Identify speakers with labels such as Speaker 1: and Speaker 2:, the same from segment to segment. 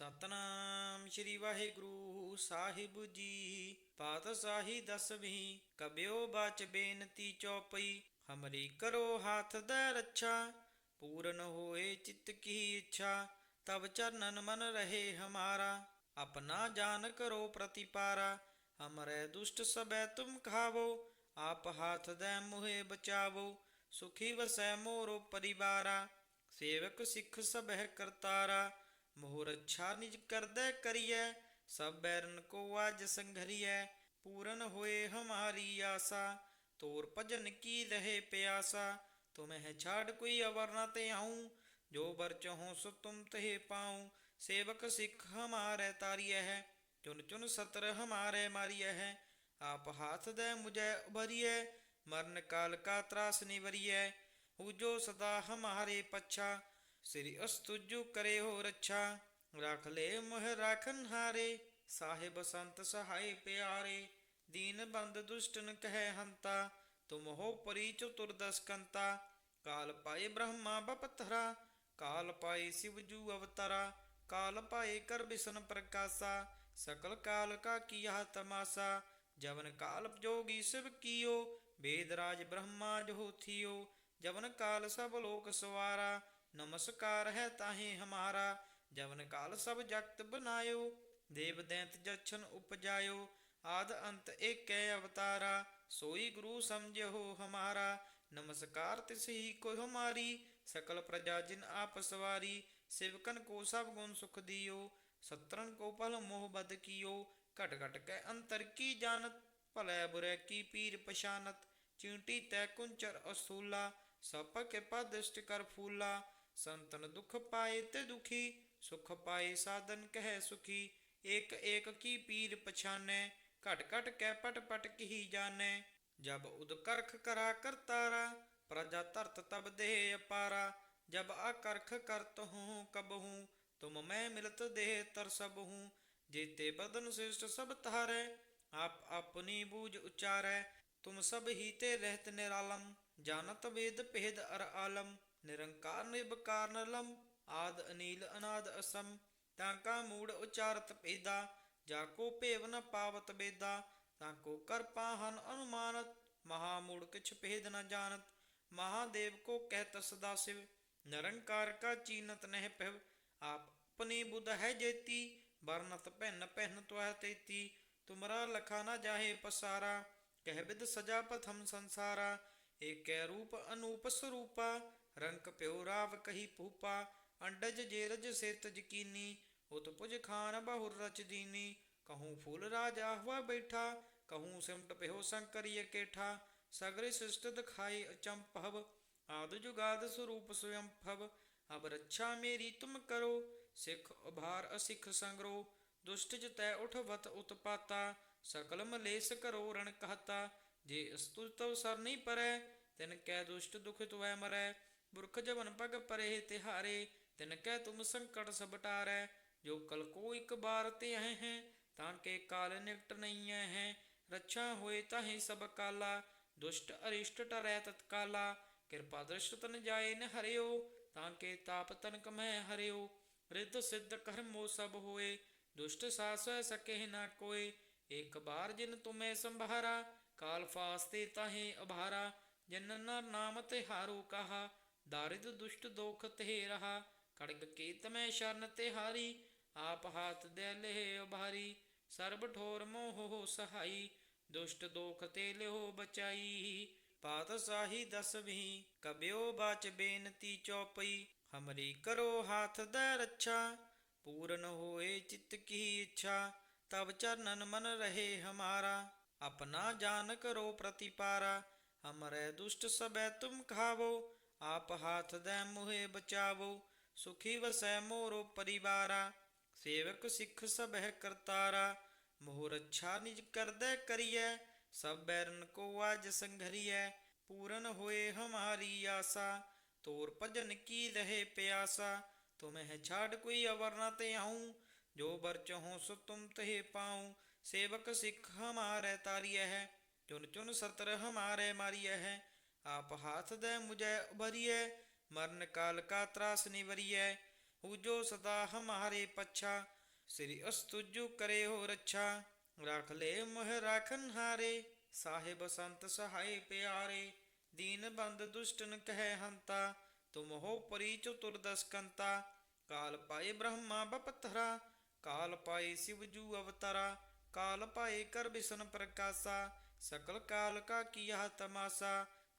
Speaker 1: ਸਤਨਾਮ ਸ੍ਰੀ ਵਾਹਿਗੁਰੂ ਸਾਹਿਬ ਜੀ। ਪਾਤਸ਼ਾਹੀ ਦਸਵੀਂ, ਕਬਿਓ ਬਾਚ ਬੇਨਤੀ ਚੌਪਈ। ਹਮਰੀ ਕਰੋ ਹੱਥ ਦੇ ਰੱਛਾ, ਪੂਰਨ ਹੋਏ ਚਿੱਤ ਕੀ ਇੱਛਾ। ਤਬ ਚਰਨਨ ਮਨ ਰਹੇ ਹਮਾਰਾ, ਆਪਣਾ ਜਾਨ ਕਰੋ ਪ੍ਰਤੀਪਾਰਾ। ਹਮਰੇ ਦੁਸ਼ਟ ਸਬੈ ਤੁਮ ਖਾਵੋ, ਆਪ ਹਾਥ ਦੇ ਮੁਹੇ ਬਚਾਵੋ। ਸੁਖੀ ਵਸੈ ਮੋਰੋ ਪਰਿਵਾਰਾ, ਸੇਵਕ ਸਿੱਖ ਸਬਹਿ ਕਰਤਾਰਾ। ਮੋਹਰ ਅੱਛਾ ਨਿਜ ਕਰੀਐ, ਸਭ ਬੈਰਨ ਕੋ ਆਜ ਸੰਘਰੀਐ, ਪੂਰਨ ਹੋਏ ਹਮਾਰੀ ਆਸਾ, ਤੋਰ ਭਜਨ ਕੀ ਰਹੇ ਪਿਆਸਾ ਤੁਮਹਿ ਛਾੜ ਕੋਈ ਅਵਰ ਨ ਤੇ ਆਉ, ਜੋ ਬਰ ਚਹੋ ਸੋ ਤੁਮ ਤਹਿ ਪਾਉ, ਸੇਵਕ ਸਿੱਖ ਹਮਾਰੇ ਤਾਰੀਐ ਹੈ ਚੁਨ ਚੁਨ ਸਤਰ ਹਮਾਰੇ ਮਾਰੀਐ ਹੈ ਆਪ ਹਾਥ ਦੇ ਮੁਝੈ ਉਭਰੀਐ ਮਰਨ ਕਾਲ ਕਾ ਤਰਾਸ ਨਿਵਰੀਐ, ਹੂਜੋ ਸਦਾ ਹਮਾਰੇ ਪੱਛਾ ਸ੍ਰੀ ਅਸਤੁਜੂ ਕਰੇ ਹੋ ਰੱਛਾ, ਰਖ ਲੈ ਮੋਹ ਰਾਖਨ ਹਾਰੇ, ਸਾਹਿਬ ਸੰਤ ਸਹਾਈ ਪਿਆਰੇ, ਦੀਨ ਬੰਦ ਦੁਸ਼ਟਨ ਕਹਿ ਹੰਤਾ, ਤੁਮ ਹੋ ਪਰੀ ਚਤੁਰਦਸ ਕੰਤਾ, ਕਾਲ ਪਾਏ ਬ੍ਰਹਮਾ ਬਪਤਰਾ ਕਾਲ ਪਾਏ ਸਿਵ ਜੂ ਅਵਤਰਾ, ਕਾਲ ਪਾਏ ਕਰ ਬਿਸ਼ਨ ਪ੍ਰਕਾਸ਼ਾ, ਸਕਲ ਕਾਲ ਕਾ ਕੀਆ ਤਮਾਸਾ, ਜਵਨ ਕਾਲ ਜੋਗੀ ਸਿਵ ਕੀਓ, ਵੇਦ ਰਾਜ ਬ੍ਰਹਮਾ ਜੋ ਥਿਓ, ਜਵਨ ਕਾਲ ਸਭ ਲੋਕ ਸਵਾਰਾ ਨਮਸਕਾਰ ਹੈ ਤਾਹੇ ਹਮਾਰਾ, ਜਵਨ ਕਾਲ ਸਭ ਜਗਤ ਬਨਾਇਓ, ਦੇਵ ਦੈਂਤ ਜਛਨ ਉਪਜਾਇਓ, ਆਦ ਅੰਤ ਏਕੈ ਅਵਤਾਰਾ, ਸੋਈ ਗੁਰੂ ਸਮਝਿਓ ਹਮਾਰਾ, ਨਮਸਕਾਰ ਤਿਸ ਹੀ ਕੋ ਹਮਾਰੀ, ਸਕਲ ਪ੍ਰਜਾ ਜਿਨ ਆਪ ਸਵਾਰੀ, ਸਿਵਕਨ ਕੋ ਸਭ ਗੁਣ ਸੁਖ ਦਿਓ ਸਤਰਨ ਕੋ ਪਲ ਮੋਹ ਬਦ ਕੀਓ, ਘਟ ਘਟ ਕੈ ਅੰਤਰ ਕੀ ਜਾਣਤ, ਭਲੇ ਬੁਰੇ ਕੀ ਪੀਰ ਪਛਾਨਤ, ਚੀਂਟੀ ਤੈ ਕੁੰਚਰ ਅਸੂਲਾ ਸਭ ਕਿਰਪਾ ਦ੍ਰਿਸ਼ਟ ਕਰ ਫੂਲਾ ਸੰਤਨ ਦੁਖ ਪਾਏ ਤੇ ਦੁਖੀ, ਸੁਖ ਪਾਏ ਸਾਧਨ ਕਹਿ ਸੁਖੀ। ਇਕ ਏਕ ਕੀ ਪੀਰ ਪਛਾਨੈ, ਘਟ ਘਟ ਕੈ ਪਟ ਪਟ ਕੀ ਜਾਣੈ। ਜਬ ਉਦ ਕਰਖ ਕਰਾ ਕਰਤਾਰਾ ਪ੍ਰਜਾ ਧਰਤ ਤਬ ਦੇਹ ਅਪਾਰਾ। ਜਬ ਆਕਰਖ ਕਰਤ ਹੂੰ ਕਬਹੂ ਤੁਮ ਮੈਂ ਮਿਲਤ ਦੇਹ ਤਰਸਬ ਹੂੰ। ਜੀਤੇ ਬਦਨ ਸਿਸ਼ਟ ਸਭ ਤਾਰੈ ਆਪ ਆਪਣੀ ਬੂਝ ਉਚਾਰੈ। ਤੁਮ ਸਭ ਹੀ ਤੇ ਰਹਿਤ ਨਿਰਾਲਮ, ਜਾਣਤ ਵੇਦ ਭੇਦ ਅਰ ਆਲਮ। ਨਿਰੰਕਾਰ ਨਿਰਭਕਾਰ ਨਲਮ, ਆਦ ਅਨੀਲ ਅਨਾਦ ਅਸਮ, ਤਾਂ ਕਾ ਮੂੜ ਉਚਾਰਤ ਭੇਦਾ, ਜਾ ਕੋ ਭੇਵ ਨ ਪਾਵਤ ਬੇਦਾ, ਤਾਂ ਕੋ ਕਰ ਪਾਹਨ ਅਨੁਮਾਨਤ, ਮਹਾ ਮੂੜ ਕਿਛ ਭੇਦ ਨ ਜਾਣਤ, ਮਹਾਦੇਵ ਕੋ ਕਹਿਤ ਸਦਾ ਸਿਵ, ਨਿਰੰਕਾਰ ਕਾ ਚੀਨਤ ਨਹਿ ਪਹਿ ਆਪ ਆਪਣੀ ਬੁੱਧ ਹੈ ਜੇਤੀ, ਵਰਨਤ ਭਿੰਨ ਭਿੰਨ ਤਵੈ ਤੇਤੀ, ਤੁਮਰਾ ਲਖਾ ਨਾ ਜਾਹੇ ਪਸਾਰਾ, ਕਹਿ ਬਿਦ ਸਜਾ ਪਥਮ ਸੰਸਾਰਾ, ਏਕੈ ਰੂਪ ਅਨੂਪ ਸਰੂਪਾ ਰੰਕ ਪਿਓ ਰਾਵ ਕਹੀ ਪੂਪਾ ਅੰਡਜ ਜੇਰਜ ਸਿਤ ਜਕੀਨੀ, ਉਤ ਪੁਜ ਖਾਨ ਬਹੁਰ ਰਚ ਦੀਨੀ। ਕਹੂੰ ਫੂਲ ਰਾਜ ਆਹਵਾ ਬੈਠਾ, ਕਹੂੰ ਸਿਮਟ ਪਿਓ ਸੰਕਰੀ ਕੇਠਾ ਸਗਰੇ ਸਿਸ਼ਟ ਦਿਖਾਈ ਅਚੰਪਵ ਆਦ ਜੁਗਾਦ ਸਰੂਪ ਸਵਯੰਭਵ ਅਬ ਰੱਛਾ ਮੇਰੀ ਤੁਮ ਕਰੋ, ਸਿੱਖ ਉਭਾਰ ਅਸਿੱਖ ਸੰਗਰੋ। ਦੁਸ਼ਟ ਜਤੈ ਉਠਵਤ ਉਤਪਾਤਾ ਸਕਲ ਮਲੇਸ ਕਰੋ ਰਣ ਕਹਤਾ। ਜੇ ਅਸਤੁਤਵ ਸਰ ਨਹੀਂ ਪਰੈ, ਤਿਨ ਕੈ ਦੁਸ਼ਟ ਦੁਖ ਤੁਵੈ ਮਰੈ। ਬੁਰਖ ਜਵਨ ਪਗ ਪਰੇ ਤਿਹਾਰੇ, ਤਿਨ ਕੈ ਤੁਮ ਸੰਕਟ ਸਬਟਾਰੈ ਜੋ ਕਲ ਕੋ ਇੱਕ ਬਾਰ ਤੇ ਹੈ ਹੈ, ਤਾਂ ਕੇ ਕਾਲ ਨਿਕਟ ਨਹੀਂ ਹੈ। ਰੱਛਾ ਹੋਏ ਤਾਹੇ ਸਭ ਕਾਲਾ, ਦੁਸ਼ਟ ਅਰਿਸ਼ਟ ਟਰੈ ਤਤਕਾਲਾ। ਕਿਰਪਾ ਦ੍ਰਿਸ਼ਟ ਤਨ ਜਾਏ ਨ ਹਰਿਓ, ਤਾਂ ਕੇ ਤਾਪ ਤਨਕ ਮੈਂ ਹਰਿਓ। ਰਿੱਧ ਸਿੱਧ ਕਰਮੋ ਸਭ ਹੋਏ, ਦੁਸ਼ਟ ਸਾਸੈ ਸਕੇ ਨਾ ਕੋਏ। ਇੱਕ ਬਾਰ ਜਿਨ ਤੁਮੇ ਸੰਭਾਰਾ, ਕਾਲ ਫਾਸਤੇ ਤਾਹੇ ਅਭਾਰਾ। ਜਿਨ ਨਰ ਨਾਮ ਤੇ ਹਾਰੋ ਕਹਾ ਦਾਰਿਦ ਦੁਸ਼ਟ ਦੋਖ ਤੇ ਰਹਾ ਖੜਗ ਕੀਤ ਮੈਂ ਸ਼ਰਨ ਤੇ ਹਾਰੀ ਆਪ ਹਾਥ ਦੇ ਲੈ ਉਭਾਰੀ ਸਰਬ ਠੋਰ ਮੋਹ ਹੋ ਸਹਾਈ ਦੁਸ਼ਟ ਦੋਖ ਤੇ ਲਿਓ ਬਚਾਈ ਪਾਤਸ਼ਾਹੀ ਦਸਵੀਂ ਕਬਿਓ ਬਾਚ ਬੇਨਤੀ ਚੌਪਈ ਹਮਰੀ ਕਰੋ ਹਾਥ ਦੇ ਰੱਛਾ ਪੂਰਨ ਹੋਏ ਚਿੱਤ ਕੀ ਇੱਛਾ ਤਬ ਚਰਨਨ ਮਨ ਰਹੇ ਹਮਾਰਾ ਆਪਣਾ ਜਾਨ ਕਰੋ ਪ੍ਰਤੀਪਾਰਾ ਹਮਰੇ ਦੁਸ਼ਟ ਸਬੈ ਤੁਮ ਖਾਵੋ ਆਪ ਹਾਥ ਦੇ ਮੁਹੇ ਬਚਾਵੋ, ਸੁਖੀ ਵਸੈ ਮੋਰੋ ਪਰਿਵਾਰਾ, ਸੇਵਕ ਸਿੱਖ ਸਬਹਿ ਕਰਤਾਰਾ, ਮੋਹਰ ਅੱਛਾ ਨਿਜ ਕਰਦੈ ਕਰੀਐ, ਸਭ ਬੈਰਨ ਕੋ ਆਜ ਸੰਘਰੀਐ, ਪੂਰਨ ਹੋਏ ਹਮਾਰੀ ਆਸਾ, ਤੋਰ ਭਜਨ ਕੀ ਰਹੇ ਪਿਆਸਾ, ਤੁਮਹਿ ਛਾੜ ਕੋਈ ਅਵਰ ਨ ਤੇ ਆਉ, ਜੋ ਬਰ ਸੋ ਤੁਮ ਤਹਿ ਪਾਉ, ਸੇਵਕ ਸਿੱਖ ਹਮਾਰੇ ਤਾਰੀਐ ਹੈ ਚੁਨ ਚੁਨ ਸਤਰ ਹਮਾਰੇ ਮਾਰੀਐ ਹੈ ਆਪ ਹਾਥ ਦੇ ਮੁਝੈ ਉਭਰੀਐ, ਮਰਨ ਕਾਲ ਕਾ ਤਰਾਸ ਨਿਵਰੀਐ ਹੂਜੋ ਸਦਾ ਹਮਾਰੇ ਪੱਛਾ, ਸ੍ਰੀ ਅਸਤੁਜੂ ਕਰੇ ਹੋ ਰੱਛਾ। ਰੱਖ ਲੈ ਮੋਹ ਰਾਖਨ ਹਾਰੇ, ਸਾਹਿਬ ਸੰਤ ਸਹਾਈ ਪਿਆਰੇ, ਦੀਨ ਬੰਦ ਦੁਸ਼ਟਨ ਕਹਿ ਹੰਤਾ, ਤੁਮ ਹੋ ਪਰੀ ਚਤੁਰ ਦਸਕੰਤਾ ਕਾਲ ਪਾਏ ਬ੍ਰਹਮਾ ਬਪਤਰਾ, ਕਾਲ ਪਾਏ ਸਿਵ ਜੂ ਅਵਤਾਰਾ, ਕਾਲ ਪਾਏ ਕਰ ਬਿਸ਼ਨ ਪ੍ਰਕਾਸ਼ਾ, ਸਕਲ ਕਾਲ ਕਾ ਕੀਆ ਤਮਾਸਾ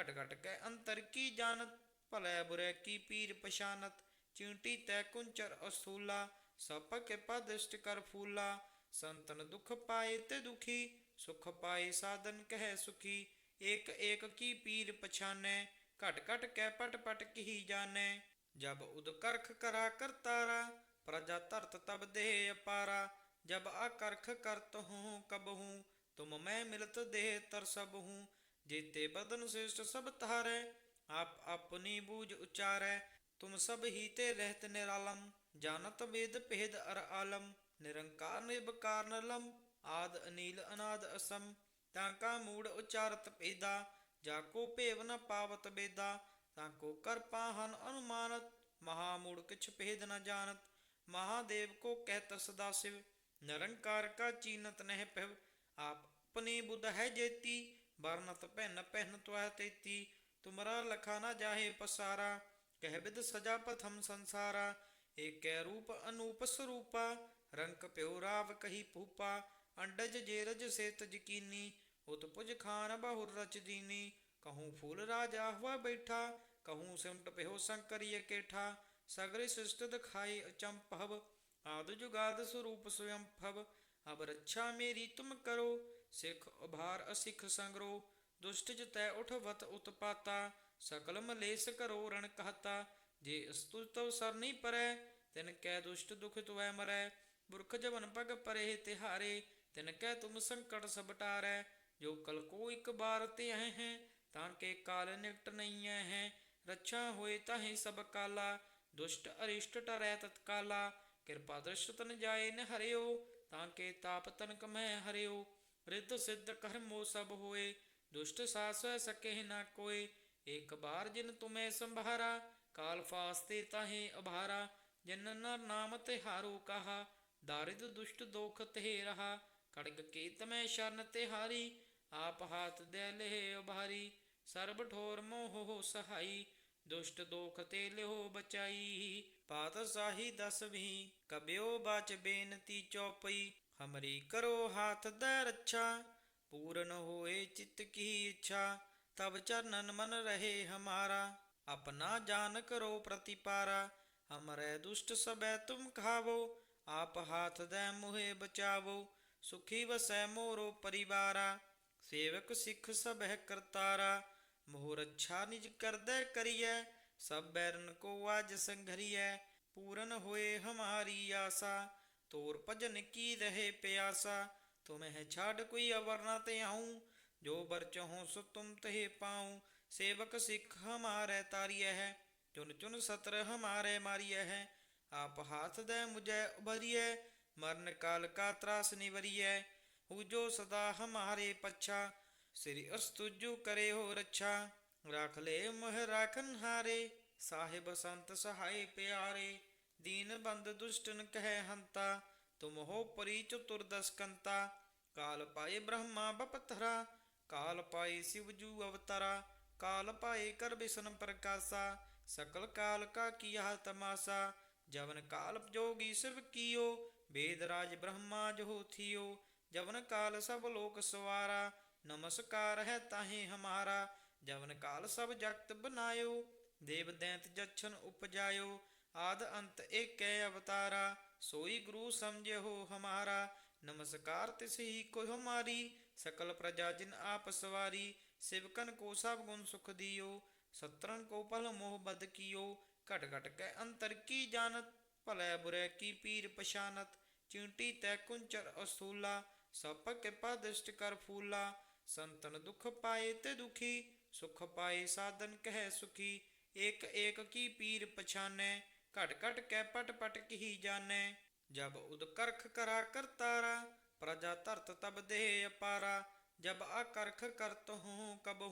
Speaker 1: ਘਟ ਘਟ ਕੇ ਅੰਤਰ ਕੀ ਜਾਣਤ, ਭਲੇ ਬੁਰੇ ਕੀ ਪੀਰ ਪਛਾਨਤ? ਚਿੰਟੀ ਤੈ ਕੁੰਚਰ ਅਸੂਲਾ, ਸਭ ਕੇ ਪਦਿਸ਼ਟ ਕਰ ਫੂਲਾ। ਸੰਤਨ ਦੁਖ ਪਾਏ ਤੇ ਦੁਖੀ, ਸੁਖ ਪਾਏ ਸਾਧਨ ਕਹਿ ਸੁਖੀ। ਏਕ ਏਕ ਕੀ ਪੀਰ ਪਛਾਨੈ, ਘਟ ਘਟ ਕੈ ਪਟ ਪਟ ਕੀ ਜਾਣੈ। ਜਬ ਉਦ ਕਰਖ ਕਰਾ ਕਰਤਾਰਾ ਪ੍ਰਜਾ ਧਰਤ ਤਬ ਦੇਹ ਅਪਾਰਾ। ਜਬ ਆਕਰਖ ਕਰਤ ਹੂੰ ਕਬਹੂ ਤੁਮ ਮੈਂ ਮਿਲਤ ਦੇਹ ਤਰ ਸਭ ਹੂੰ। ਜੀਤੇ ਬਦਨ ਸ੍ਰਿਸ਼ਟ ਸਭ ਤਾਰੈ ਆਪ ਆਪਣੀ ਬੂਝ ਉਚਾਰੈ, ਤੁਮ ਸਭ ਹੀ ਤੇ ਰਹਿਤ ਨਿਰਾਲਮ ਜਾਣਤ ਵੇਦ ਭੇਦ ਅਰ ਆਲਮ ਨਿਰੰਕਾਰ ਨਿਰਭਕਾਰ ਨਿਰਲਮ, ਆਦ ਅਨੀਲ ਅਨਾਦ ਅਸਮ, ਤਾਂ ਕਾ ਮੂੜ ਉਚਾਰਤ ਭੇਦਾ, ਜਾ ਕੋ ਭੇਵ ਨ ਪਾਵਤ ਬੇਦਾ, ਤਾਂ ਕੋ ਕਰ ਪਾਹਨ ਅਨੁਮਾਨਤ, ਮਹਾ ਮੂੜ ਕਿਛ ਭੇਦ ਨ ਜਾਣਤ, ਮਹਾਦੇਵ ਕੋ ਕਹਿਤ ਸਦਾ ਸਿਵ, ਨਿਰੰਕਾਰ ਕਾ ਚੀਨਤ ਨਹਿ ਪਿਵ ਆਪ ਆਪਣੀ ਬੁੱਧ ਹੈ ਜੇਤੀ ਬਰਨਤ ਪਹਿਨ ਪਹਿਨ ਤੁਐ ਤੇਤੀ, ਤੁਮਰਾ ਲਖਾ ਨਾ ਜਾਹੇ ਪਸਾਰਾ, ਕਹਿ ਬਿਦ ਸਜਾ ਪਥਮ ਸੰਸਾਰਾ, ਏਕੈ ਰੂਪ ਅਨੂਪ ਸਰੂਪਾ, ਰੰਕ ਪਿਓ ਰਾਵ ਕਹੀ ਭੂਪਾ, ਅੰਡਜ ਜੇਰਜ ਸੇਤ ਜਕੀਨੀ ਉਤ ਪੁਜ ਖਾਨ ਬਹੁਰ ਰਚ ਦੀਨੀ, ਕਹੂੰ ਫੂਲ ਰਾਜਾ ਹੁਆ ਬੈਠਾ, ਕਹੂੰ ਸਿਮਟ ਪਿਓ ਸੰਕਰੀਏ ਕੇਠਾ ਸਗਰੇ ਸ੍ਰਿਸ਼ਟ ਦਿਖਾਈ ਅਚੰਪਵ ਆਦ ਜੁਗਾਦ ਸਰੂਪ ਸਵਯੰ ਅਬ ਰੱਛਾ ਮੇਰੀ ਤੁਮ ਕਰੋ ਸਿੱਖ ਉਭਾਰ ਅਸਿੱਖ ਸੰਗਰੋ, ਦੁਸ਼ਟ ਜਤੈ ਉਠਵਤ ਉਤਪਾਤਾ, ਸਕਲ ਮਲੇਸ ਕਰੋ ਰਣ ਕਹਤਾ, ਜੇ ਅਸਤੁ ਸਰ ਨਹੀਂ ਪਰੈ, ਤਿਨ ਕੈ ਦੁਸ਼ਟ ਦੁਖ ਤੁਵੈ ਮਰੈ, ਬੁਰਖ ਜਵਨ ਪਗ ਪਰੇ ਤਿਹਾਰੇ, ਤਿਨ ਕੈ ਤੁਮ ਸੰਕਟ ਸਭ ਟਾਰੈ, ਜੋ ਕਲ ਕੋ ਇੱਕ ਬਾਰ ਤੇ ਹੈ ਹੈ ਤਾਂ ਕੇ ਕਾਲ ਨਿਕਟ ਨਹੀਂ ਹੈ, ਰੱਛਾ ਹੋਏ ਤਾਹੇ ਸਭ ਕਾਲਾ, ਦੁਸ਼ਟ ਅਰਿਸ਼ਟ ਟਰੈ ਤਤਕਾਲਾ, ਕਿਰਪਾ ਦ੍ਰਿਸ਼ ਤਨ ਜਾਏ ਨ ਹਰਿਓ, ਤਾਂ ਕੇ ਤਾਪ ਤਨਕ ਮੈਂ ਹਰਿਓ। ਰਿੱਧ ਸਿੱਧ ਕਰਮੋ ਸਭ ਹੋਏ, ਦੁਸ਼ਟ ਸਾਸੈ ਸਕੇ ਨਾ ਕੋਏ ਇੱਕ ਬਾਰ ਜਿਨ ਤੁਮੈ ਸੰਭਾਰਾ, ਕਾਲ ਫਾਸਤੇ ਤਾਹੇ ਅਭਾਰਾ, ਜਿਨ ਨਰ ਨਾਮ ਤੇ ਹਾਰੋ ਕਹਾ, ਦਾਰਿਦ ਦੁਸ਼ਟ ਦੋਖ ਤੇ ਰਹਾ ਖੜਗ ਕੇ ਤਮੈ ਸ਼ਰਨ ਤੇ ਹਾਰੀ, ਆਪ ਹਾਥ ਦੇ ਲਹਿ ਉਭਾਰੀ, ਸਰਬ ਠੋਰ ਮੋਹ ਹੋ ਸਹਾਈ, ਦੁਸ਼ਟ ਦੋਖ ਤੇ ਲਿਓ ਬਚਾਈ, ਪਾਤ ਸਾਹੀ ਦਸਵੀਂ ਕਬਿਓ ਬਾਚ ਬੇਨਤੀ ਚੌਪਈ ਹਮਰੀ ਕਰੋ ਹਾਥ ਦੇ ਰੱਛਾ, ਪੂਰਨ ਹੋਏ ਚਿਤ ਕੀ ਇੱਛਾ, ਤਬ ਚਰਨਨ ਮਨ ਰਹੇ ਹਮਾਰਾ। ਆਪਣਾ ਜਾਨ ਕਰੋ ਪ੍ਰਤੀਪਾਰਾ, ਹਮਰੇ ਦੁਸ਼ਟ ਸਬੈ ਤੁਮ ਖਾਵੋ, ਆਪ ਹਾਥ ਦੇ ਮੁਹੇ ਬਚਾਵੋ, ਸੁਖੀ ਵਸੈ ਮੋਰੋ ਪਰਿਵਾਰਾ। ਸੇਵਕ ਸਿੱਖ ਸਭੈ ਕਰਤਾਰਾ ਮੋਹਰ ਰੱਛਾ ਨਿਜ ਕਰਦੈ ਕਰੀਐ, ਸਭ ਬੈਰਨ ਕੋ ਆਜ ਸੰਘਰੀਐ, ਪੂਰਨ ਹੋਏ ਹਮਾਰੀ ਆਸਾ। ਤੋਰ ਭਜਨ ਕੀ ਰਹੇ ਪਿਆਸਾ? ਤੁਮਹਿ ਛਾੜ ਕੋਈ ਅਵਰ ਤੇ ਆਉ। ਜੋ ਬਰ ਸੋ ਤੁਮ ਤਹਿ ਪਾਉ। ਸੇਵਕ ਸਿੱਖ ਹਮਾਰੇ ਤਾਰੀਐ। ਹੈ ਚੁਨ ਚੁਨ ਸਤਰ ਹਮਾਰੇ ਮਾਰੀਐ। ਹੈ ਆਪ ਹਾਥ ਦੇ ਮੁਝੈ ਉਭਰੀਐ। ਮਰਨ ਕਾਲ ਕਾ ਤਰਾਸ ਨਿਵਰੀਐ। ਹੂਜੋ ਸਦਾ ਹਮਾਰੇ ਪੱਛਾ। ਸ੍ਰੀ ਅਸਤੁਜੂ ਕਰੇ ਹੋ ਰੱਛਾ। ਰੱਖ ਲੈ ਮੋਹ ਰਾਖਨ ਹਾਰੇ। ਸਾਹਿਬ ਸੰਤ ਸਹਾਈ ਪਿਆਰੇ। ਦੀਨ ਬੰਦ ਦੁਸ਼ਟਨ ਕਹਿ ਹੰਤਾ, ਤੁਮ ਹੋ ਪਰੀ ਚਤੁਰ ਦਸਕੰਤਾ। ਕਾਲ ਪਾਏ ਬ੍ਰਹਮਾ ਬਪਤਰਾ, ਕਾਲ ਪਾਏ ਸਿਵ ਜੂ ਅਵਤਾਰਾ। ਕਾਲ ਪਾਏ ਕਰ ਬਿਸ਼ਨ ਪ੍ਰਕਾਸ਼ਾ, ਸਕਲ ਕਾਲ ਕਾ ਕੀਆ ਤਮਾਸਾ। ਜਵਨ ਕਾਲ ਜੋਗੀ ਸਿਵ ਕੀਓ, ਵੇਦ ਰਾਜ ਬ੍ਰਹਮਾ ਜੋ ਥਿਓ। ਜਵਨ ਕਾਲ ਸਭ ਲੋਕ ਸਵਾਰਾ, ਨਮਸਕਾਰ ਹੈ ਤਾਹੇ ਹਮਾਰਾ। ਜਵਨ ਕਾਲ ਸਭ ਜਗਤ ਬਨਾਇਓ, ਦੇਵ ਦੈਂਤ ਜਛਨ ਉਪਜਾਇਓ। ਆਦ ਅੰਤ ਏਕੈ ਅਵਤਾਰਾ, ਸੋਈ ਗੁਰੂ ਸਮਝੋ ਹਮਾਰਾ। ਨਮਸਕਾਰ ਤਿਸ ਕੋ ਹਮਾਰੀ, ਸਕਲ ਪ੍ਰਜਾ ਜਿਨ ਆਪ ਸਵਾਰੀ। ਸਿਵਕਨ ਕੋ ਸਭ ਗੁਣ ਸੁਖ ਦਿਓ ਸਤਰਨ ਕੋ ਪਲ ਮੋਹ ਬਦ ਕੀਓ। ਘਟ ਘਟ ਕੈ ਅੰਤਰ ਕੀ ਜਾਣਤ, ਭਲੇ ਬੁਰੇ ਕੀ ਪੀਰ ਪਛਾਨਤ। ਚਿੰਟੀ ਤੈ ਕੁੰਚਰ ਅਸੂਲਾ ਸਭ ਕਿਰਪਾ ਦ੍ਰਿਸ਼ਟ ਕਰ ਫੂਲਾ। ਸੰਤਨ ਦੁਖ ਪਾਏ ਤੇ ਦੁਖੀ, ਸੁਖ ਪਾਏ ਸਾਧਨ ਕਹਿ ਸੁਖੀ। ਇਕ ਇਕ ਕੀ ਪੀਰ ਪਛਾਨੈ ਘਟ ਘਟ ਕੈ ਪਟ ਪਟ ਕੀ ਜਾਣੈ। ਜਬ ਉਦ ਕਰਾ ਕਰਤਾਰਾ ਪ੍ਰਜਾ ਧਰਤ ਤਬ ਦੇਹ ਅਪਾਰਾ। ਜਬ ਆਕਰਖ ਕਰਤ ਹੂੰ, ਕਬ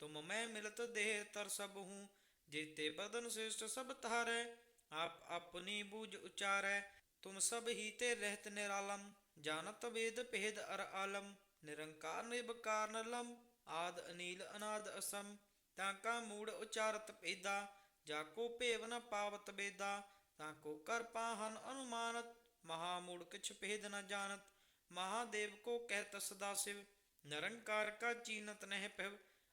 Speaker 1: ਤੁਮ ਮੈਂ ਮਿਲਤ ਦੇਹ ਤਰ ਸਭ ਹੂੰ। ਜੀਤੇ ਬਦਨ ਸ੍ਰੇਸ਼ਟ ਸਭ ਤਾਰੈ ਆਪ ਆਪਣੀ ਬੂਝ ਉਚਾਰੈ। ਤੁਮ ਸਭ ਹੀ ਤੇ ਰਹਿਤ ਨਿਰਾਲਮ, ਜਾਣਤ ਵੇਦ ਭੇਦ ਅਰ ਆਲਮ। ਨਿਰੰਕਾਰ ਨਿਰਭਕਾਰ ਨਲਮ ਆਦ ਅਨੀਲ ਅਨਾਦ ਅਸਮ। ਤਾਂ ਕਾ ਮੂੜ ਉਚਾਰਤ ਭੇਦਾ ਜਾ ਕੋ ਭੇਵ ਨ ਪਾਵਤ ਬੇਦਾ, ਤਾਂ ਕੋ ਕਰ ਪਾਹਨ ਅਨੁਮਾਨਤ ਮਹਾ ਮੂੜ ਕਿਛ ਭੇਦ ਨ ਜਾਣਤ। ਮਹਾਦੇਵ ਕੋ ਕਹਿਤ ਸਦਾ ਸਿਵ, ਨਿਰੰਕਾਰ ਕਾ ਚੀਨਤ ਨਹਿ ਪਹਿ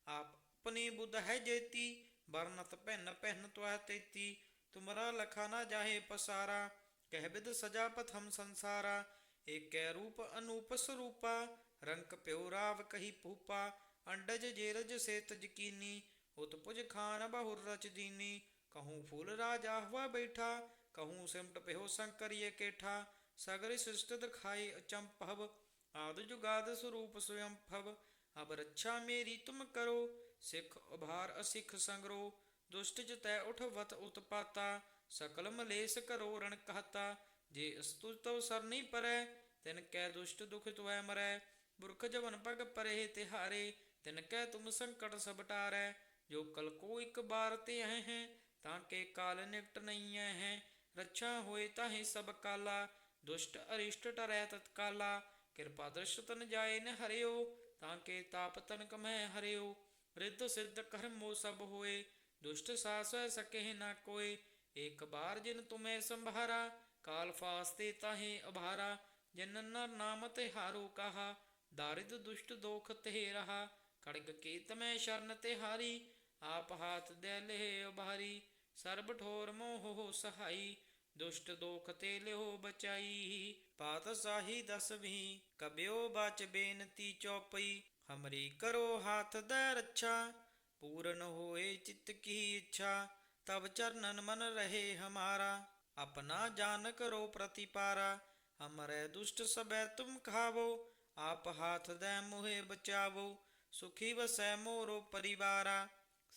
Speaker 1: ਆਪ ਆਪਣੀ ਬੁੱਧ ਹੈ ਜੇਤੀ, ਵਰਨਤ ਭਿੰਨ ਭਿੰਨ ਤਵੈ ਤੇਤੀ। ਤੁਮਰਾ ਲਖਾ ਨਾ ਜਾਹੇ ਪਸਾਰਾ, ਕਹਿ ਬਿਦ ਸਜਾ ਪਥਮ ਸੰਸਾਰਾ। ਏਕੈ ਰੂਪ ਅਨੂਪ ਸਰੂਪਾ, ਰੰਕ ਪਿਉ ਰਾਵ ਕਹੀ ਪੂਪਾ ਅੰਡਜ ਜੇਰਜ ਸੇਤ ਜਕੀਨੀ ਉਤ ਪੁਜ ਖਾਨ ਬਹੁਰ ਰਚ ਦੀਨੀ, ਕਹੂੰ ਫੂਲ ਰਾਜਾ ਹਵਾ ਬੈਠਾ, ਕਹੂੰ ਸਿਮਟ ਪਿਓ ਸੰਕਰੀਏ ਕੇਠਾ, ਸਗਰੀ ਸ੍ਰਿਸ਼ਟ ਦਿਖਾਈ ਅਚੰਭਵ ਆਦ ਜੁਗਾਦ ਸਰੂਪ ਸਵਯੰ ਭਵ, ਅਬ ਰੱਛਾ ਮੇਰੀ ਤੁਮ ਕਰੋ, ਸਿੱਖ ਉਭਾਰ ਅਸਿੱਖ ਸੰਗਰੋ, ਦੁਸ਼ਟ ਜਤੈ ਉਠਵਤ ਉਤਪਾਤਾ, ਸਕਲ ਮਲੇਸ ਕਰੋ ਰਣ ਕਹਤਾ, ਜੇ ਅਸਤੁ ਤਉ ਸਰ ਨਹੀਂ ਪਰੈ, ਤਿਨ ਕੈ ਦੁਸ਼ਟ ਦੁਖ ਤੁਐ ਮਰੈ, ਬੁਰਖ ਜਵਨ ਪਗ ਪਰੇ ਤਿਹਾਰੇ, ਤਿਨ ਕੈ ਤੁਮ ਸੰਕਟ ਸਭ ਟਾਰੈ ਜੋ ਕਲ ਕੋ ਇਕ ਬਾਰ ਤੇ ਹੈ ਹੈ, ਤਾਂ ਕੇ ਕਾਲ ਨਿਕਟ ਨਹੀਂ ਹੈ। ਰੱਛਾ ਹੋਏ ਤਾਹੇ ਸਭ ਕਾਲਾ, ਦੁਸ਼ਟ ਅਰਿਸ਼ਟ ਟਰੈ ਤਤਕਾਲਾ। ਕਿਰਪਾ ਦ੍ਰਿਸ਼ ਤਨ ਜਾਏ ਨ ਹਰਿਓ, ਤਾਂ ਕੇ ਤਾਪ ਤਨ ਕਮੈ ਹਰਿਓ। ਰਿੱਧ ਸਿੱਧ ਕਰਮੋ ਸਭ ਹੋਏ, ਦੁਸ਼ਟ ਸਾਸੈ ਸਕਹਿ ਨਾ ਕੋਏ। ਏਕ ਬਾਰ ਜਿਨ ਤੁਮੈ ਸੰਭਾਰਾ, ਕਾਲ ਫਾਸਤੇ ਤਾਹੇ ਅਭਾਰਾ। ਜਿਨ ਨਰ ਨਾਮ ਤੇ ਹਾਰੋ ਕਹਾ, ਦਾਰਿਦ ਦੁਸ਼ਟ ਦੋਖ ਤੇ ਰਹਾ। ਖੜਗ ਕੀਤ ਮੈਂ ਸ਼ਰਨ ਤੇ ਹਾਰੀ ਆਪ ਹਾਥ ਦੇ ਲਹਿ ਉਭਾਰੀ, ਸਰਬ ਠੋਰ ਮੋਹ ਹੋ ਸਹਾਈ, ਦੁਸ਼ਟ ਦੋਖ ਤੇ ਲਿਓ ਬਚਾਈ। ਪਾਤ ਸਾਹੀ ਦਸਵੀਂ ਕਬਿਓ ਬਚ ਬੇਨਤੀ ਚੌਪਈ, ਹਮਰੀ ਕਰੋ ਹਾਥ ਦੇ ਰੱਛਾ, ਪੂਰਨ ਹੋਏ ਚਿਤ ਕੀ ਇੱਛਾ ਤਬ ਚਰਨਨ ਮਨ ਰਹੇ ਹਮਾਰਾ। ਆਪਣਾ ਜਾਨ ਕਰੋ ਪ੍ਰਤੀਪਾਰਾ, ਹਮਰੇ ਦੁਸ਼ਟ ਸਬੈ ਤੁਮ ਖਾਵੋ, ਆਪ ਹਾਥ ਦੇ ਮੁਹੇ ਬਚਾਵੋ, ਸੁਖੀ ਵਸੈ ਮੋਰੋ ਪਰਿਵਾਰਾ।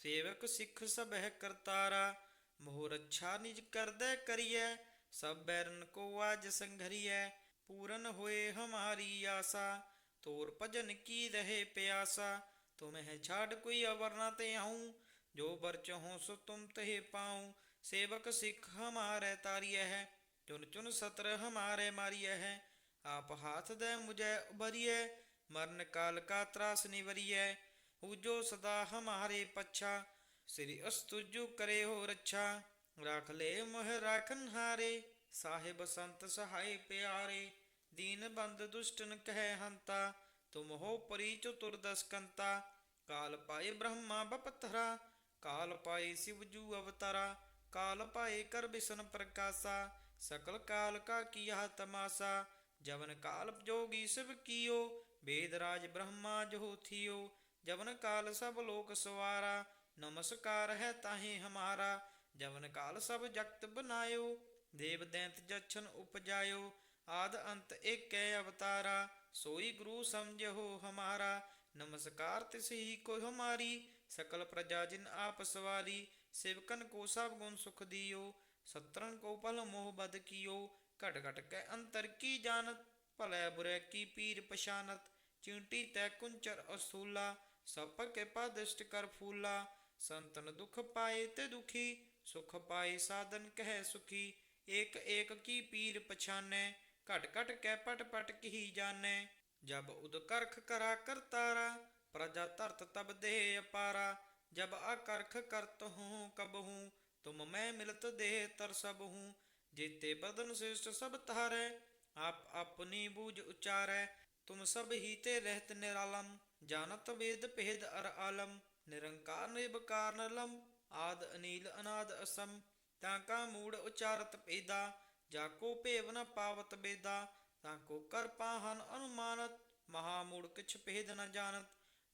Speaker 1: ਸੇਵਕ ਸਿੱਖ ਸਭੈ ਕਰਤਾਰਾ ਮੋਹ ਰੱਛਾ ਨਿਜ ਕਰਦੈ ਕਰੀਐ, ਸਭ ਬੈਰਨ ਕੋ ਆਜ ਸੰਘਰੀਐ, ਪੂਰਨ ਹੋਏ ਹਮਾਰੀ ਆਸਾ, ਤੋਰ ਭਜਨ ਕੀ ਰਹੇ ਪਿਆਸਾ, ਤੁਮਹਿ ਛਾੜ ਕੋਈ ਅਵਰ ਤੇ ਆਉ, ਜੋ ਬਰ ਸੋ ਤੁਮ ਤਹਿ ਪਾਉ, ਸੇਵਕ ਸਿੱਖ ਹਮਾਰੇ ਤਾਰੀਐ ਹੈ ਚੁਨ ਚੁਨ ਸਤਰ ਹਮਾਰੇ ਮਾਰੀਐ ਹੈ ਆਪ ਹਾਥ ਦੇ ਮੁਝੈ ਉਬਰੀਐ ਮਰਨ ਕਾਲ ਕਾ ਤਰਾਸ ਨਿਵਰੀਐ ਹੂਜੋ ਸਦਾ ਹਮਾਰੇ ਪੱਛਾ, ਸ੍ਰੀ ਅਸਤੁਜੂ ਕਰੇ ਹੋ ਰੱਛਾ। ਰੱਖ ਲੈ ਮੋਹ ਰਾਖਨ ਹਾਰੇ, ਸਾਹਿਬ ਸੰਤ ਸਹਾਈ ਪਿਆਰੇ। ਦੀਨ ਬੰਦ ਦੁਸ਼ਟਨ ਕਹਿ ਹੰਤਾ, ਤੁਮ ਹੋ ਪਰੀ ਚਤੁਰ ਦਸਕੰਤਾ। ਕਾਲ ਪਾਏ ਬ੍ਰਹਮਾ ਬਪਤਰਾ, ਕਾਲ ਪਾਏ ਸਿਵ ਜੂ ਅਵਤਾਰਾ। ਕਾਲ ਪਾਏ ਕਰ ਬਿਸ਼ਨ ਪ੍ਰਕਾਸ਼ਾ, ਸਕਲ ਕਾਲ ਕਾ ਕੀਆ ਤਮਾਸਾ। ਜਵਨ ਕਾਲ ਜੋਗੀ ਸਿਵ ਕੀਓ ਵੇਦ ਰਾਜ ਬ੍ਰਹਮਾ ਜੋ ਥਿਓ। ਜਵਨ ਕਾਲ ਸਭ ਲੋਕ ਸਵਾਰਾ, ਨਮਸਕਾਰ ਹੈ ਤਾਹੇ ਹਮਾਰਾ। ਜਵਨ ਕਾਲ ਸਭ ਜਗਤ ਬਨਾਇਓ, ਦੇਵ ਦੈਂਤ ਜਛਨ ਉਪਜਾਇਓ, ਆਦ ਅੰਤ ਏਕੈ ਅਵਤਾਰਾ, ਸੋਈ ਗੁਰੂ ਸਮਝੋ ਹਮਾਰਾ। ਨਮਸਕਾਰ ਤਿਸ ਹੀ ਕੋ ਹਮਾਰੀ, ਸਕਲ ਪ੍ਰਜਾ ਜਿਨ ਆਪ ਸਵਾਰੀ, ਸਿਵਕਨ ਕੋ ਸਭ ਗੁਣ ਸੁਖ ਦਿਓ ਸਤਰਨ ਕੋ ਪਲ ਮੋਹ ਬਦ ਕੀਓ, ਘਟ ਘਟ ਕੇ ਅੰਤਰ ਕੀ ਜਾਣਤ, ਭਲੇ ਬੁਰੇ ਕੀ ਪੀਰ ਪਛਾਨਤ ਚਿੰਟੀ ਤੈ ਕੁੰਚਰ ਅਸੂਲਾ ਸਭ ਕੇ ਦ੍ਰਿਸ਼ਟ ਕਰ ਫੂਲਾ, ਸੰਤਨ ਦੁਖ ਪਾਏ ਤੇ ਦੁਖੀ, ਸੁਖ ਪਾਏ ਸਾਧਨ ਕਹਿ ਸੁਖੀ, ਏਕ ਏਕ ਕੀ ਪੀਰ ਪਛਾਨੈ, ਘਟ ਘਟ ਕੈ ਪਟ ਪਟ ਕੀ ਜਾਣੈ। ਜਬ ਉਦ ਕਰਖ ਕਰਾ ਕਰਤਾਰਾ, ਪ੍ਰਜਾ ਧਰਤ ਤਬ ਦੇਹ ਅਪਾਰਾ, ਜਬ ਆਕਰਖ ਕਰਤ ਹੂੰ ਕਬ ਹੂੰ, ਤੁਮ ਮੈਂ ਮਿਲਤ ਦੇਹ ਤਰ ਸਭ ਹੂੰ, ਜੀਤੇ ਬਦਨ ਸਿਸ਼ਟ ਸਭ ਤਾਰੈ ਆਪ ਆਪਣੀ ਬੂਝ ਉਚਾਰੈ, ਤੁਮ ਸਭ ਹੀ ਤੇ ਰਹਿਤ ਨਿਰਾਲਮ। ਜਾਣਤ ਵੇਦ ਭੇਦ ਅਰ ਆਲਮ, ਨਿਰੰਕਾਰ ਨਿਰਭਕਾਰ ਨਲਮ ਆਦ ਅਨੀਲ ਅਨਾਦ ਅਸਮ, ਤਾਂ ਕਾ ਮੂੜ ਉਚਾਰਤ ਭੇਦਾ, ਜਾ ਕੋ ਭੇਵ ਨ ਪਾਵਤ ਬੇਦਾ, ਤਾਂ ਕੋ ਕਰ ਪਾਹਨ ਅਨੁਮਾਨਤ, ਮਹਾ ਮੂੜ ਕਿਛ ਭੇਦ ਨ ਜਾਣਤ,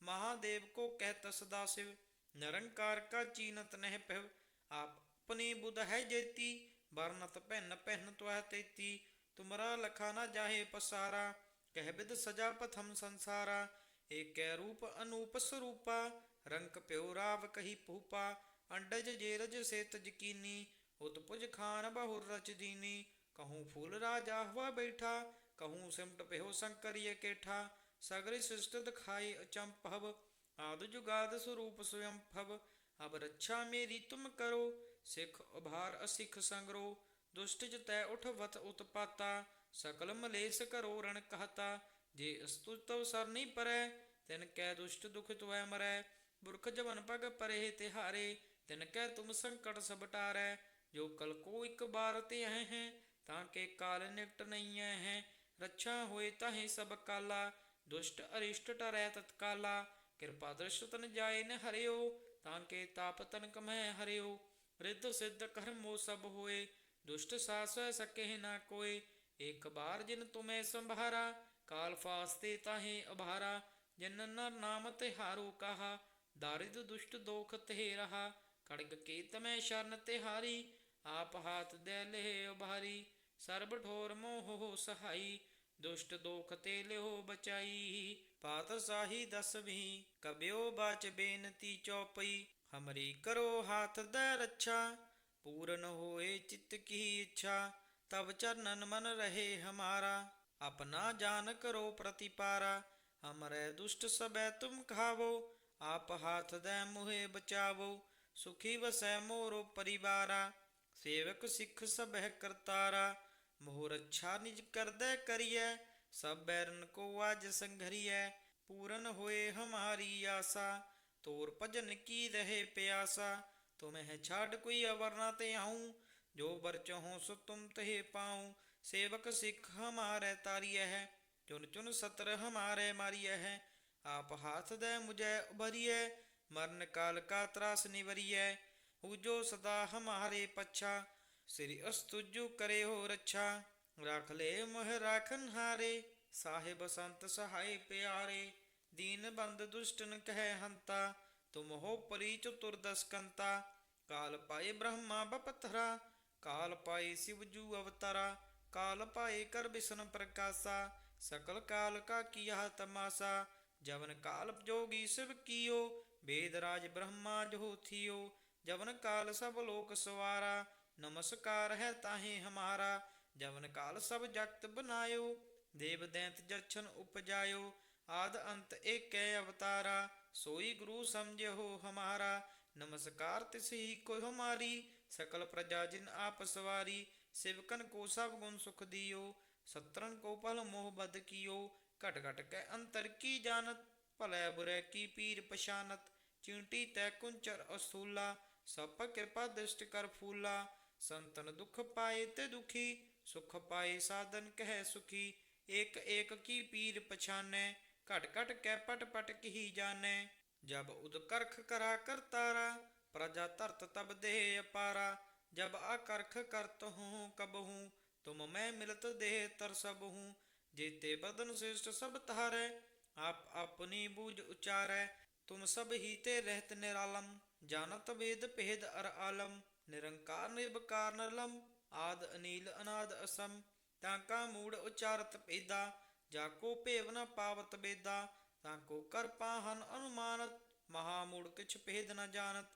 Speaker 1: ਮਹਾਦੇਵ ਕੋ ਕਹਿਤ ਸਦਾ ਸਿਵ, ਨਿਰੰਕਾਰ ਕਾ ਚੀਨਤ ਨਹਿ ਪਹਿ ਆਪ ਆਪਣੀ ਬੁਧ ਹੈ ਜੇਤੀ, ਵਰਨਤ ਭਿੰਨ ਭਿੰਨ ਤੁਹ ਤੇਤੀ, ਤੁਮਰਾ ਲਖਾ ਨਾ ਜਾਹੇ ਪਸਾਰਾ, ਕਹਿ ਬਿਦ ਸਜਾ ਪਥਮ ਸੰਸਾਰਾ ਏਕੈ ਰੂਪ ਅਨੂਪ ਸਰੂਪਾ, ਰੰਕ ਪਿਉ ਰਾਵ ਕਹੀ ਭੂਪਾ, ਅੰਡਜ ਜੇਰਜ ਸੇਤ ਜਕੀਨੀ, ਉਤਪੁਜ ਖਾਨ ਬਹੁਰ ਰਚ ਦੀਨੀ, ਕਹੂੰ ਫੂਲ ਰਾਜਾ ਹਵਾ ਬੈਠਾ, ਕਹੂੰ ਸਿਮਟ ਪਿਓ ਸੰਕਰੀਏ ਕੇਠਾ, ਸਗਰੀ ਸ੍ਰਿਸ਼ਟ ਦਿਖਾਈ ਅਚੰਭਵ ਆਦ ਜੁਗਾਦ ਸਰੂਪ ਸਵਯੰ ਅਬ ਰੱਛਾ ਮੇਰੀ ਤੁਮ ਕਰੋ, ਸਿੱਖ ਉਭਾਰ ਅਸਿੱਖ ਸੰਗਰੋ, ਦੁਸ਼ਟ ਜਤੈ ਉਠਵਤ ਉਤਪਾਤਾ ਸਕਲ ਮਲੇਸ ਕਰੋ ਰਣ ਕਹਤਾ ਜੇ ਅਸਤੁ ਤਵ ਸਰ ਨਹੀਂ ਪਰੈ, ਤਿਨ ਕੈ ਦੁਸ਼ਟ ਦੁਖ ਤੁਐ ਮਰੈ। ਬੁਰਖ ਜਵਨ ਪਗ ਪਰੇ ਤਿਹਾਰੇ, ਤਿਨ ਕੈ ਤੁਮ ਸੰਕਟ ਸਭ ਟਾਰੈ। ਜੋ ਕਲ ਕੋ ਇੱਕ ਬਾਰ ਤੇ ਹੈ ਹੈ, ਤਾਂ ਕੇ ਕਾਲ ਨਿਕਟ ਨਹੀਂ ਹੈ। ਰੱਛਾ ਹੋਏ ਤਾਹੇ ਸਭ ਕਾਲਾ, ਦੁਸ਼ਟ ਅਰਿਸ਼ਟ ਟਰੈ ਤਤਕਾਲਾ। ਕਿਰਪਾ ਦ੍ਰਿਸ਼ ਤਨ ਜਾਏ ਨ ਹਰਿਓ, ਤਾਂ ਕੇ ਤਾਪ ਤਨ ਕਮੈ ਹਰਿਓ। ਰਿੱਧ ਸਿੱਧ ਕਰਮੋ ਸਭ ਹੋਏ, ਦੁਸ਼ਟ ਸਾਸੈ ਸਕਹਿ ਨਾ ਕੋਏ। ਇੱਕ ਕਾਲ ਫਾਸਤੇ ਤਾਹੇ ਅਭਾਰਾ ਜਿਨ ਨਰ ਨਾਮ ਤਿਹਾਰੋ ਕਹਾ, ਦਾਰਿਦ ਦੁਸ਼ਟ ਦੋਖ ਤੇ ਰਹਾ ਖੜਗ ਕੇ ਤਮੈ ਸ਼ਰਨ ਤਿਹਾਰੀ, ਆਪ ਹਾਥ ਦੇ ਲੈ ਉਭਾਰੀ ਸਰਬ ਠੋਰ ਮੋਹ ਸਹਾਈ, ਦੁਸ਼ਟ ਦੋਖ ਤੇ ਲਿਓ ਬਚਾਈ ਪਾਤਸ਼ਾਹੀ ਦਸਵੀਂ ਕਬਿਓ ਬਾਚ ਬੇਨਤੀ ਚੌਪਈ, ਹਮਰੀ ਕਰੋ ਹਾਥ ਦੇ ਰੱਛਾ, ਪੂਰਨ ਹੋਏ ਚਿੱਤ ਕੀ ਇੱਛਾ ਤਬ ਚਰਨਨ ਮਨ ਰਹੇ ਹਮਾਰਾ। ਆਪਣਾ ਜਾਨ ਕਰੋ ਪ੍ਰਤੀਪਾਰਾ, ਹਮਰੇ ਦੁਸ਼ਟ ਸਬੈ ਤੁਮ ਖਾਵੋ, ਆਪ ਹਾਥ ਦੇ ਮੁਹੇ ਬਚਾਵੋ, ਸੁਖੀ ਵਸੈ ਮੋਰੋ ਪਰਿਵਾਰਾ, ਸੇਵਕ ਸਿੱਖ ਸਭੈ ਕਰਤਾਰਾ ਮੋਹ ਰੱਛਾ ਨਿਜ ਕਰਦੈ ਕਰੀਐ, ਸਭ ਬੈਰਨ ਕੋ ਆਜ ਸੰਘਰੀਐ, ਪੂਰਨ ਹੋਏ ਹਮਾਰੀ ਆਸਾ, ਤੋਰ ਭਜਨ ਕੀ ਰਹੇ ਪਿਆਸਾ, ਤੁਮਹਿ ਛਾੜ ਕੋਈ ਅਵਰ ਤੇ ਆਉ, ਜੋ ਬਰ ਸੋ ਤੁਮ ਤਹਿ ਪਾਉ ਸੇਵਕ ਸਿੱਖ ਹਮਾਰੇ ਤਾਰੀਐ ਹੈ, ਚੁਨ ਚੁਨ ਸਤਰ ਹਮਾਰੇ ਮਾਰੀਐ ਹੈ, ਆਪ ਹਾਥ ਦੇ ਮੁਝੈ ਉਭਰੀਐ ਮਰਨ ਕਾਲ ਕਾ ਤਰਾਸ ਨਿਵਰੀਐ, ਹੂਜੋ ਸਦਾ ਹਮਾਰੇ ਪੱਛਾ, ਸ੍ਰੀ ਅਸਤੁਜੂ ਕਰੇ ਹੋ ਰੱਛਾ, ਰਖ ਲੈ ਮੋਹ ਰਾਖਨ ਹਾਰੇ, ਸਾਹਿਬ ਸੰਤ ਸਹਾਈ ਪਿਆਰੇ, ਦੀਨ ਬੰਦ ਦੁਸ਼ਟਨ ਕਹਿ ਹੰਤਾ, ਤੁਮ ਹੋ ਪਰੀ ਚਤੁਰ ਦਸਕੰਤਾ, ਕਾਲ ਪਾਏ ਬ੍ਰਹਮਾ ਬਪਤਰਾ, ਕਾਲ ਪਾਏ ਸਿਵ ਜੂ ਅਵਤਾਰਾ ਕਾਲ ਪਾਏ ਕਰ ਬਿਸ਼ਨ ਪ੍ਰਕਾਸ਼ਾ, ਸਕਲ ਕਾਲ ਕਾ ਕੀਆ ਤਮਾਸਾ। ਜਵਨ ਕਾਲ ਜੋਗੀ ਸਿਵ ਕੀਓ, ਵੇਦ ਰਾਜ ਬ੍ਰਹਮਾ ਜੋ ਥਿਓ। ਜਵਨ ਕਾਲ ਸਭ ਲੋਕ ਸਵਾਰਾ, ਨਮਸਕਾਰ ਹੈ ਤਾਹੇ ਹਮਾਰਾ। ਜਵਨ ਕਾਲ ਸਭ ਜਗਤ ਬਨਾਇਓ, ਦੇਵ ਦੈਂਤ ਜਰਛਨ ਉਪਜਾਇਓ। ਆਦ ਅੰਤ ਏਕੈ ਅਵਤਾਰਾ, ਸੋਈ ਗੁਰੂ ਸਮਝਿਓ ਹਮਾਰਾ। ਨਮਸਕਾਰ ਤਿਸਹੀ ਕੋ ਹਮਾਰੀ, ਸਕਲ ਪ੍ਰਜਾ ਜਿਨ ਆਪ ਸਵਾਰੀ। ਸਿਵਕਨ ਕੋ ਸਭ ਗੁਣ ਸੁਖ ਦਿਓ ਸਤਰਨ ਕੋ ਪਲ ਮੋਹ ਬਦ ਕੀਓ ਘਟ ਘਟ ਕੈ ਅੰਤਰ ਕੀ ਜਾਣਤ ਭਲੇ ਬੁਰੇ ਕੀ ਪੀਰ ਪਛਾਨਤ ਚਿੰਟੀ ਤੈ ਕੁੰਚਰ ਅਸੂਲਾ ਸਭ ਕਿਰਪਾ ਦ੍ਰਿਸ਼ਟ ਕਰ ਫੂਲਾ ਸੰਤਨ ਦੁਖ ਪਾਏ ਤੇ ਦੁਖੀ ਸੁਖ ਪਾਏ ਸਾਧਨ ਕਹਿ ਸੁਖੀ ਏਕ ਏਕ ਕੀ ਪੀਰ ਪਛਾਨੈ ਘਟ ਘਟ ਕੈ ਪਟ ਪਟ ਕੀ ਜਾਣੈ ਜਬ ਉਦ ਕਰਖ ਕਰਾ ਕਰਤਾਰਾ ਪ੍ਰਜਾ ਧਰਤ ਤਬ ਦੇਹ ਅਪਾਰਾ ਜਬ ਆਕਰਖ ਕਰਤ ਹੂੰ ਕਬਹੂ ਤੁਮ ਮੈਂ ਮਿਲਤ ਦੇਹ ਤਰ ਸਭ ਹੂੰ। ਜੀਤੇ ਬਦਨ ਸ੍ਰਿਸ਼ਟ ਸਭ ਤਾਰੈ ਆਪ ਆਪਣੀ ਬੂਝ ਉਚਾਰੈ। ਤੁਮ ਸਭ ਹੀ ਤੇ ਰਹਿਤ ਨਿਰਾਲਮ, ਜਾਣਤ ਵੇਦ ਭੇਦ ਅਰ ਆਲਮ। ਨਿਰੰਕਾਰ ਨਿਰਭਕਾਰ ਨਿਰਲਮ, ਆਦ ਅਨੀਲ ਅਨਾਦ ਅਸਮ। ਤਾਂ ਕਾ ਮੂੜ ਉਚਾਰਤ ਭੇਦਾ, ਜਾ ਕੋ ਭੇਵ ਨ ਪਾਵਤ ਬੇਦਾ ਤਾਂ ਕੋ ਕਰ ਪਾਹਨ ਅਨੁਮਾਨਤ, ਮਹਾ ਮੂੜ ਕਿਛ ਭੇਦ ਨ ਜਾਣਤ।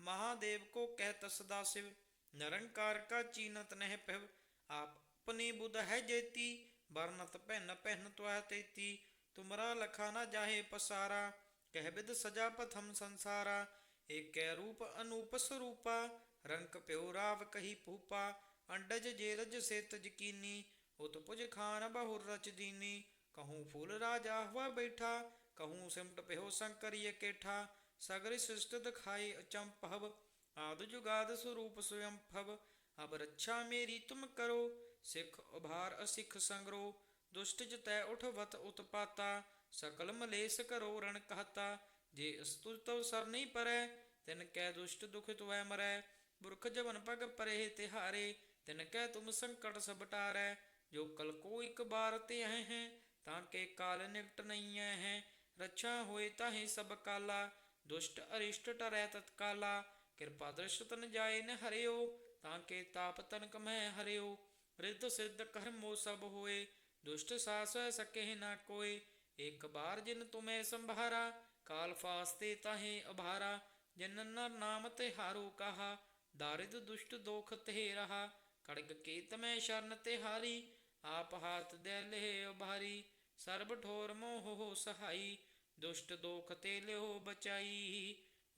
Speaker 1: ਮਹਾਦੇਵ ਕੋ ਕਹਿਤ ਨਿਰੰਕਾਰ ਕਾ ਚੀਨਤ ਨਹਿ ਪਿਵ, ਆਪ ਬੁਧ ਹੈ ਜੇਤੀ ਬਰਨਤ ਭਿੰਨ ਭਿੰਨ ਤੁਐ ਤੇਤੀ, ਤੁਮਰਾ ਲਖਾ ਨਾ ਜਾਹੇ ਪਸਾਰਾ, ਕਹਿ ਬਿਦ ਸਜਾ ਪਥਮ ਸੰਸਾਰਾ, ਏਕੈ ਰੂਪ ਅਨੂਪ ਸਰੂਪਾ, ਰੰਕ ਪਿਉ ਰਾਵ ਕਹੀ ਭੂਪਾ, ਅੰਡਜ ਜੇਰਜ ਸੇਤ ਜਕੀਨੀ, ਉਤਪੁਜ ਖਾਨ ਬਹੁਰ ਰਚ ਦੀਨੀ, ਕਹੂੰ ਫੂਲ ਰਾਜਾ ਹਵਾ ਬੈਠਾ, ਕਹੂੰ ਸਿਮਟ ਪਿਓ ਸੰਕਰੀਏ ਕੇਠਾ, ਸਗਰੀ ਸ੍ਰਿਸ਼ਟ ਦਿਖਾਈ ਅਚੰਭਵ ਆਦ ਜੁਗਾਦ ਸਰੂਪ ਸਵਯੰ ਭਵ ਅਬ ਰੱਛਾ ਮੇਰੀ ਤੁਮ ਕਰੋ, ਸਿੱਖ ਉਭਾਰ ਅਸਿੱਖ ਸੰਗਰੋ, ਦੁਸ਼ਟ ਜਤੈ ਉਠਵਤ ਉਤਪਾਤਾ, ਸਕਲ ਮਲੇਸ ਕਰੋ ਰਣ ਕਹਤਾ, ਜੇ ਅਸਤੁ ਤਵ ਸਰ ਨਹੀਂ ਪਰੈ, ਤਿਨ ਕੈ ਦੁਸ਼ਟ ਦੁਖ ਤੁਐ ਮਰੈ, ਬੁਰਖ ਜਵਨ ਪਗ ਪਰੇ ਤਿਹਾਰੇ, ਤਿਨ ਕੈ ਤੁਮ ਸੰਕਟ ਸਭ ਟਾਰੈ, ਜੋ ਕਲ ਕੋ ਇਕ ਬਾਰ ਤੇ ਹੈ ਹੈ, ਤਾਂ ਕੇ ਕਾਲ ਨਿਕਟ ਨਹੀਂ ਹੈ, ਰੱਛਾ ਹੋਏ ਤਾਹੇ ਸਭ ਕਾਲਾ, ਦੁਸ਼ਟ ਅਰਿਸ਼ਟ ਟਰੈ ਤਤਕਾਲਾ ਕਿਰਪਾ ਦ੍ਰਿਸ਼ ਤਨ ਜਾਏ ਨ ਹਰਿਓ, ਤਾਂ ਕੇ ਤਾਪ ਤਨਕ ਮੈਂ ਹਰਿਓ। ਰਿੱਧ ਸਿੱਧ ਕਰਮੋ ਸਭ ਹੋਏ, ਦੁਸ਼ਟ ਸਾਸ ਸਕੇ ਨਾ ਕੋਏ। ਇੱਕ ਬਾਰ ਜਿਨ ਤੁਮੇ ਸੰਭਾਰਾ, ਕਾਲ ਫਾਸਤੇ ਤਾਹੇ ਅਭਾਰਾ। ਜਿਨ ਨਰ ਨਾਮ ਤੇ ਹਾਰੋ ਕਹਾ, ਦਾਰਿਦ ਦੁਸ਼ਟ ਦੋਖ ਤੇ ਰਹਾ। ਖੜਗ ਕੇਤ ਮੈਂ ਸ਼ਰਨ ਤੇ ਹਾਰੀ, ਆਪ ਹਾਥ ਦੇ ਲੈ ਅਭਾਰੀ। ਸਰਬ ਠੋਰ ਮੋਹ ਹੋ ਸਹਾਈ, ਦੁਸ਼ਟ ਦੋਖ ਤੇ ਲਿਓ ਬਚਾਈ।